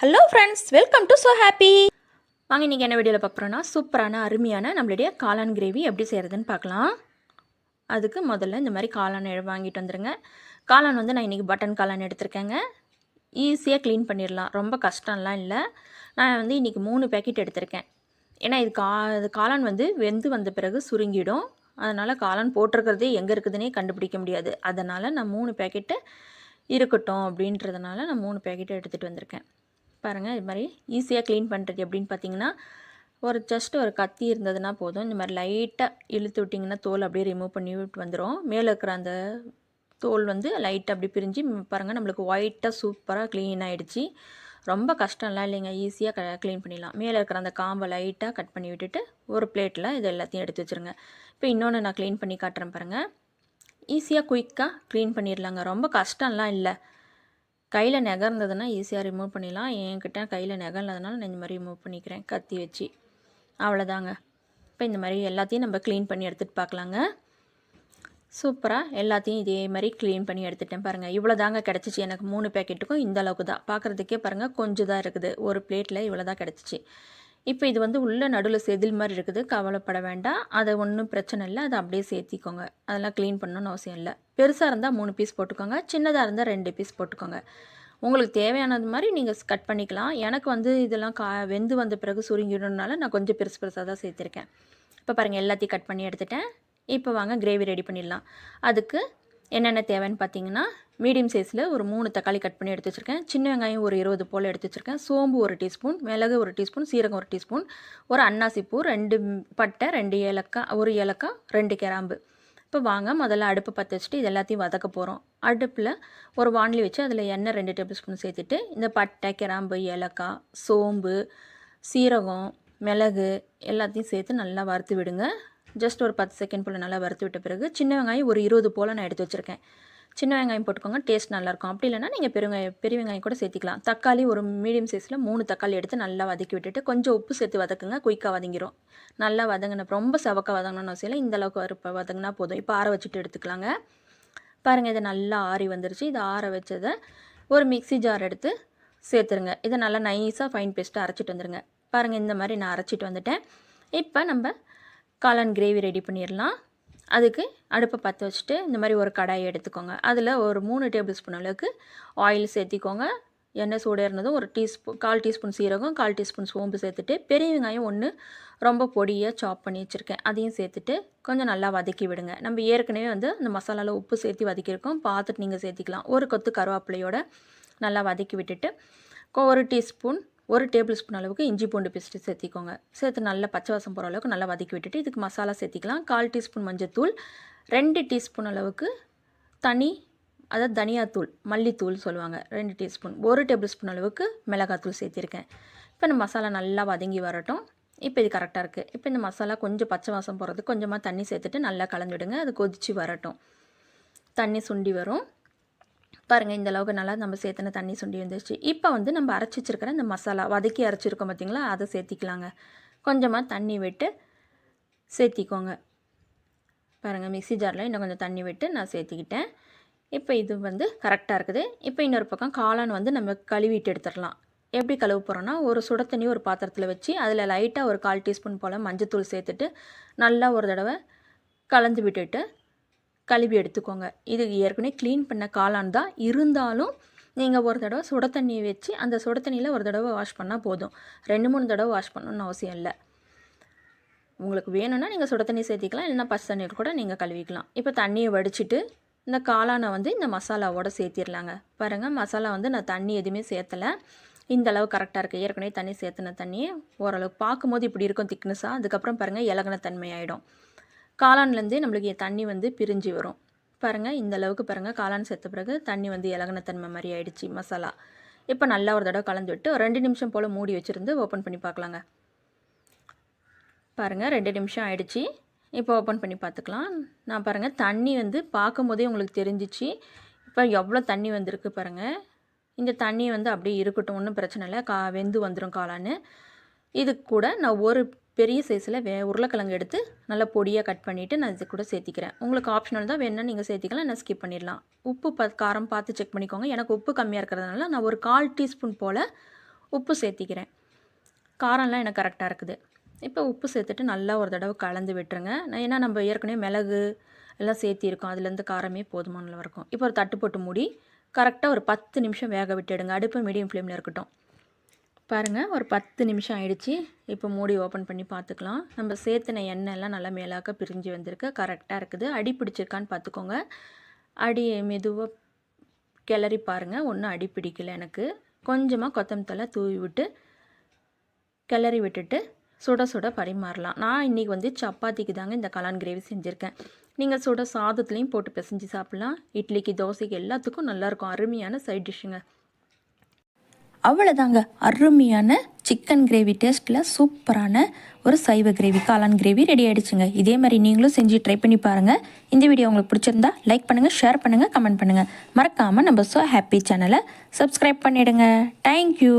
Hello friends welcome to so happy வாங்க இன்றைக்கி என்ன வீடியோவில் பார்க்குறோன்னா சூப்பரான அருமையான நம்மளுடைய காளான் கிரேவி எப்படி செய்கிறதுன்னு பார்க்கலாம். அதுக்கு முதல்ல இந்த மாதிரி காளான் வாங்கிட்டு வந்துடுங்க காளான் வந்து நான் இன்றைக்கி பட்டன் காளான் எடுத்திருக்கேங்க. ஈஸியாக க்ளீன் பண்ணிடலாம். ரொம்ப கஷ்டம்லாம் இல்லை. நான் வந்து இன்றைக்கி மூணு பேக்கெட் எடுத்திருக்கேன். ஏன்னா இது கா இது காளான் வந்து வெந்து வந்த பிறகு சுருங்கிடும். அதனால் காளான் போட்டிருக்கிறதே எங்கே இருக்குதுன்னே கண்டுபிடிக்க முடியாது. அதனால் நான் மூணு பேக்கெட்டு இருக்கட்டும் அப்படின்றதுனால நான் மூணு பேக்கெட்டு எடுத்துகிட்டு வந்திருக்கேன். பாருங்கள் இது மாதிரி ஈஸியாக க்ளீன் பண்ணுறது எப்படின்னு பார்த்தீங்கன்னா ஒரு ஜஸ்ட் ஒரு கத்தி இருந்ததுன்னா போதும். இந்த மாதிரி லைட்டாக இழுத்து விட்டிங்கன்னா தோல் அப்படியே ரிமூவ் பண்ணி விட்டு வந்துடும் மேலே இருக்கிற அந்த தோல் வந்து லைட்டாக அப்படி பிரிஞ்சு பாருங்கள் நம்மளுக்கு ஒயிட்டாக சூப்பராக க்ளீன் ஆகிடுச்சி ரொம்ப கஷ்டம்லாம் இல்லைங்க. ஈஸியாக க க்ளீன் பண்ணிடலாம். மேலே இருக்கிற அந்த காம்பை லைட்டாக கட் பண்ணி விட்டுட்டு ஒரு பிளேட்டில் இது எல்லாத்தையும் எடுத்து வச்சுருங்க. இப்போ இன்னொன்று நான் க்ளீன் பண்ணி காட்டுறேன் பாருங்கள் ஈஸியாக குயிக்காக க்ளீன் பண்ணிடலாங்க. ரொம்ப கஷ்டம்லாம் இல்லை. கையில் நெகர்ந்ததுன்னா ஈஸியாக ரிமூவ் பண்ணிடலாம். என்கிட்ட கையில் நகர்ந்ததுனால நான் இந்த மாதிரி ரிமூவ் பண்ணிக்கிறேன். கத்தி வச்சு. அவ்வளோதாங்க. இப்போ இந்த மாதிரி எல்லாத்தையும் நம்ம க்ளீன் பண்ணி எடுத்துகிட்டு பார்க்கலாங்க. சூப்பராக எல்லாத்தையும் இதே மாதிரி க்ளீன் பண்ணி எடுத்துட்டேன் பாருங்கள் இவ்வளோ தாங்க கிடச்சிச்சு. எனக்கு மூணு பேக்கெட்டுக்கும் இந்த அளவுக்கு தான். பார்க்குறதுக்கே பாருங்கள் கொஞ்சம் தான் இருக்குது. ஒரு பிளேட்டில் இவ்வளோ தான் கிடச்சிச்சு. இப்போ இது வந்து உள்ள நடுவில் செதில் மாதிரி இருக்குது. கவலைப்பட வேண்டாம். அதை ஒன்றும் பிரச்சனை இல்லை. அதை அப்படியே சேர்த்திக்கோங்க. அதெல்லாம் க்ளீன் பண்ணணும்னு அவசியம் இல்லை. பெருசாக இருந்தால் மூணு பீஸ் போட்டுக்கோங்க. சின்னதாக இருந்தால் ரெண்டு பீஸ் போட்டுக்கோங்க. உங்களுக்கு தேவையானது மாதிரி நீங்கள் கட் பண்ணிக்கலாம். எனக்கு வந்து இதெல்லாம் கா வெந்து வந்த பிறகு சுருங்கிடணுனால நான் கொஞ்சம் பெருசு பெருசாக தான் சேர்த்துருக்கேன். இப்போ பாருங்கள் எல்லாத்தையும் கட் பண்ணி எடுத்துட்டேன். இப்போ வாங்க கிரேவி ரெடி பண்ணிடலாம். அதுக்கு என்னென்ன தேவைன்னு பார்த்தீங்கன்னா மீடியம் சைஸில் ஒரு மூணு தக்காளி கட் பண்ணி எடுத்து வச்சுருக்கேன். சின்ன வெங்காயம் ஒரு இருபது போல் எடுத்து வச்சுருக்கேன். சோம்பு ஒரு டீஸ்பூன் மிளகு ஒரு டீஸ்பூன் சீரகம் ஒரு டீஸ்பூன் ஒரு அன்னாசிப்பூ ரெண்டு பட்டை ரெண்டு ஏலக்காய் ஒரு ஏலக்காய் ரெண்டு கிராம்பு. இப்போ வாங்க முதல்ல அடுப்பு பற்ற வச்சுட்டு இது எல்லாத்தையும் வதக்க போகிறோம் அடுப்பில் ஒரு வாணலி வச்சு அதில் எண்ணெய் ரெண்டு டேபிள் ஸ்பூன் சேர்த்துட்டு இந்த பட்டை கிராம்பு ஏலக்காய் சோம்பு சீரகம் மிளகு எல்லாத்தையும் சேர்த்து நல்லா வறுத்து விடுங்க. ஜஸ்ட் ஒரு பத்து செகண்ட் போல் நல்லா வறுத்து விட்ட பிறகு சின்ன வெங்காயம் ஒரு இருபது போல் நான் எடுத்து வச்சுருக்கேன். சின்ன வெங்காயம் போட்டுக்கோங்க டேஸ்ட் நல்லாயிருக்கும் அப்படி இல்லைன்னா நீங்கள் பெருங்காயம் பெரிய வெங்காயம் கூட சேர்த்திக்கலாம். தக்காளி ஒரு மீடியம் சைஸில் மூணு தக்காளி எடுத்து நல்லா வதக்கி விட்டுட்டு கொஞ்சம் உப்பு சேர்த்து வதக்குங்க குயிக்காக வதங்கிரும். நல்லா வதங்கின ரொம்ப செவக்க வதங்கணும்னு அவசியம் இல்லை. இந்த அளவுக்கு வதங்கினா போதும். இப்போ ஆற வச்சுட்டு எடுத்துக்கலாங்க. பாருங்கள் இதை நல்லா ஆறி வந்துருச்சு. இதை ஆற வச்சதை ஒரு மிக்ஸி ஜார் எடுத்து சேர்த்துருங்க. இதை நல்லா நைஸாக ஃபைன் பேஸ்ட்டாக அரைச்சிட்டு வந்துருங்க. பாருங்கள் இந்த மாதிரி நான் அரைச்சிட்டு வந்துட்டேன். இப்போ நம்ம காளான் கிரேவி ரெடி பண்ணிடலாம். அதுக்கு அடுப்பை பற்ற வச்சுட்டு இந்த மாதிரி ஒரு கடாயை எடுத்துக்கோங்க. அதில் ஒரு மூணு டேபிள் ஸ்பூன் அளவுக்கு ஆயில் சேர்த்திக்கோங்க. எண்ணெய் சூடேறினதும் ஒரு டீஸ்பூன் கால் டீஸ்பூன் சீரகம் கால் டீஸ்பூன் சோம்பு சேர்த்துட்டு பெரிய வெங்காயம் ஒன்று ரொம்ப பொடியாக சாப் பண்ணி வச்சுருக்கேன். அதையும் சேர்த்துட்டு கொஞ்சம் நல்லா வதக்கி விடுங்க. நம்ம ஏற்கனவே வந்து அந்த மசாலாவில் உப்பு சேர்த்து வதக்கியிருக்கோம். பார்த்துட்டு நீங்கள் சேர்த்திக்கலாம். ஒரு கொத்து கருவேப்பிலையோட நல்லா வதக்கி விட்டுட்டு ஒரு டீஸ்பூன் ஒரு டேபிள் ஸ்பூன் அளவுக்கு இஞ்சி பூண்டு பேஸ்ட்டு சேர்த்திக்கோங்க. சேர்த்து நல்லா பச்சை வாசம் போகிற அளவுக்கு நல்லா வதக்கி விட்டுட்டு இதுக்கு மசாலா சேர்த்திக்கலாம். கால் டீஸ்பூன் மஞ்சத்தூள் ரெண்டு டீஸ்பூன் அளவுக்கு தனி அதாவது தனியாத்தூள் மல்லித்தூள் சொல்லுவாங்க. ரெண்டு டீஸ்பூன் ஒரு டேபிள் ஸ்பூன் அளவுக்கு மிளகாத்தூள் சேர்த்திருக்கேன். இப்போ இந்த மசாலா நல்லா வதங்கி வரட்டும். இப்போ இது கரெக்டாக இருக்குது இப்போ இந்த மசாலா கொஞ்சம் பச்சை வாசம் போகிறதுக்கு கொஞ்சமாக தண்ணி சேர்த்துட்டு நல்லா கலந்து விடுங்க அது கொதிச்சு வரட்டும். தண்ணி சுண்டி வரும். பாருங்கள் இந்த அளவுக்கு நல்லா நம்ம சேர்த்துன தண்ணி சுண்டி வந்துருச்சு. இப்போ வந்து நம்ம அரைச்சி வச்சிருக்கிற இந்த மசாலா வதக்கி அரைச்சிருக்கோம் பார்த்தீங்களா அதை சேர்த்திக்கலாங்க. கொஞ்சமாக தண்ணி விட்டு சேர்த்திக்கோங்க. பாருங்கள் மிக்சி ஜாரில் இன்னும் கொஞ்சம் தண்ணி விட்டு நான் சேர்த்திக்கிட்டேன். இப்போ இது வந்து கரெக்டாக இருக்குது. இப்போ இன்னொரு பக்கம் காளான் வந்து நம்ம கழுவிட்டு எடுத்துடலாம். எப்படி கழுவு போகிறோன்னா ஒரு சுட தண்ணி ஒரு பாத்திரத்தில் வச்சு அதில் லைட்டாக ஒரு கால் டீஸ்பூன் போல் மஞ்சத்தூள் சேர்த்துட்டு நல்லா ஒரு தடவை கலந்து விட்டுட்டு கழுவி எடுத்துக்கோங்க. இது ஏற்கனவே க்ளீன் பண்ண காளான் தான். இருந்தாலும் நீங்கள் ஒரு தடவை சுட தண்ணி வச்சு அந்த சுட தண்ணியில் ஒரு தடவை வாஷ் பண்ணால் போதும். ரெண்டு மூணு தடவை வாஷ் பண்ணணும்னு அவசியம் இல்லை. உங்களுக்கு வேணும்னா நீங்கள் சுட தண்ணி சேர்த்திக்கலாம். இல்லைன்னா பச்சை தண்ணீர் கூட நீங்கள் கழுவிக்கலாம். இப்போ தண்ணியை வடிச்சிட்டு இந்த காளானை வந்து இந்த மசாலாவோட சேர்த்திடலாங்க பாருங்கள் மசாலா வந்து நான் தண்ணி எதுவுமே சேர்த்தலை. இந்த அளவு கரெக்டாக இருக்குது ஏற்கனவே தண்ணி சேர்த்துன தண்ணியே ஓரளவுக்கு பார்க்கும்போது இப்படி இருக்கும் திக்னஸாக அதுக்கப்புறம் பாருங்கள் இலகுன தன்மை ஆகிடும் காளான்லேருந்தே நம்மளுக்கு தண்ணி வந்து பிரிஞ்சு வரும். பாருங்கள் இந்த அளவுக்கு பாருங்கள் காளான் சேர்த்த பிறகு தண்ணி வந்து இலகுன தன்மை மாதிரி ஆயிடுச்சு மசாலா. இப்போ நல்லா ஒரு தடவை கலந்து விட்டு ஒரு ரெண்டு நிமிஷம் போல் மூடி வச்சுருந்து ஓப்பன் பண்ணி பார்க்கலாங்க. பாருங்கள் ரெண்டு நிமிஷம் ஆயிடுச்சு. இப்போ ஓப்பன் பண்ணி பார்த்துக்கலாம். நான் பாருங்கள் தண்ணி வந்து பார்க்கும்போதே உங்களுக்கு தெரிஞ்சிச்சு. இப்போ எவ்வளோ தண்ணி வந்திருக்கு பாருங்கள் இந்த தண்ணி வந்து அப்படியே இருக்கட்டும் ஒன்றும் பிரச்சனை இல்லை. கா வெந்து வந்துடும் காளான்னு. இது கூட நான் ஒரு பெரிய சைஸில் வே உருளைக்கிழங்கு எடுத்து நல்லா பொடியாக கட் பண்ணிவிட்டு நான் இது கூட சேர்த்திக்கிறேன். உங்களுக்கு ஆப்ஷனல் தான் வேணும்னா நீங்கள் சேர்த்திக்கலாம் நான் ஸ்கிப் பண்ணிடலாம். உப்பு ப காரம் பார்த்து செக் பண்ணிக்கோங்க. எனக்கு உப்பு கம்மியாக இருக்கிறதுனால நான் ஒரு கால் டீஸ்பூன் போல் உப்பு சேர்த்திக்கிறேன். காரம்லாம் எனக்கு கரெக்டாக இருக்குது. இப்போ உப்பு சேர்த்துட்டு நல்லா ஒரு தடவை கலந்து விட்டுருங்க. நான் ஏன்னா நம்ம ஏற்கனவே மிளகு எல்லாம் சேர்த்திருக்கோம். அதுலேருந்து காரமே போதுமான இருக்கும். இப்போ ஒரு தட்டு போட்டு மூடி கரெக்டாக ஒரு பத்து நிமிஷம் வேக விட்டுடுங்க. அடுப்பு மீடியம் ஃப்ளேமில் இருக்கட்டும். பாருங்கள் ஒரு பத்து நிமிஷம் ஆயிடுச்சு. இப்போ மூடி ஓப்பன் பண்ணி பார்த்துக்கலாம். நம்ம சேர்த்துன எண்ணெய்லாம் நல்லா மேலாக்க பிரிஞ்சு வந்திருக்கு. கரெக்டாக இருக்குது. அடி பிடிச்சிருக்கான்னு பார்த்துக்கோங்க. அடி மெதுவாக கிளறி பாருங்கள் ஒன்றும் அடி பிடிக்கல எனக்கு. கொஞ்சமாக கொத்தமல்லி தூவி விட்டு கிளறி விட்டுட்டு சுட சுட பரிமாறலாம். நான் இன்றைக்கி வந்து சப்பாத்திக்கு தாங்க இந்த கலான் கிரேவி செஞ்சுருக்கேன். நீங்கள் சுட சாதத்துலேயும் போட்டு பிசைஞ்சு சாப்பிட்லாம். இட்லிக்கு தோசைக்கு எல்லாத்துக்கும் நல்லாயிருக்கும் அருமையான சைட் டிஷ்ஷுங்க அவ்வளோதாங்க அருமையான சிக்கன் கிரேவி டேஸ்ட்டில் சூப்பரான ஒரு சைவ கிரேவி காளான் கிரேவி ரெடி ஆகிடுச்சுங்க இதே மாதிரி நீங்களும் செஞ்சு ட்ரை பண்ணி பாருங்கள் இந்த வீடியோ உங்களுக்கு பிடிச்சிருந்தா லைக் பண்ணுங்கள் ஷேர் பண்ணுங்கள் கமெண்ட் பண்ணுங்கள் மறக்காமல் நம்ம ஸோ ஹாப்பி சேனலை சப்ஸ்கிரைப் பண்ணிவிடுங்க தேங்க்யூ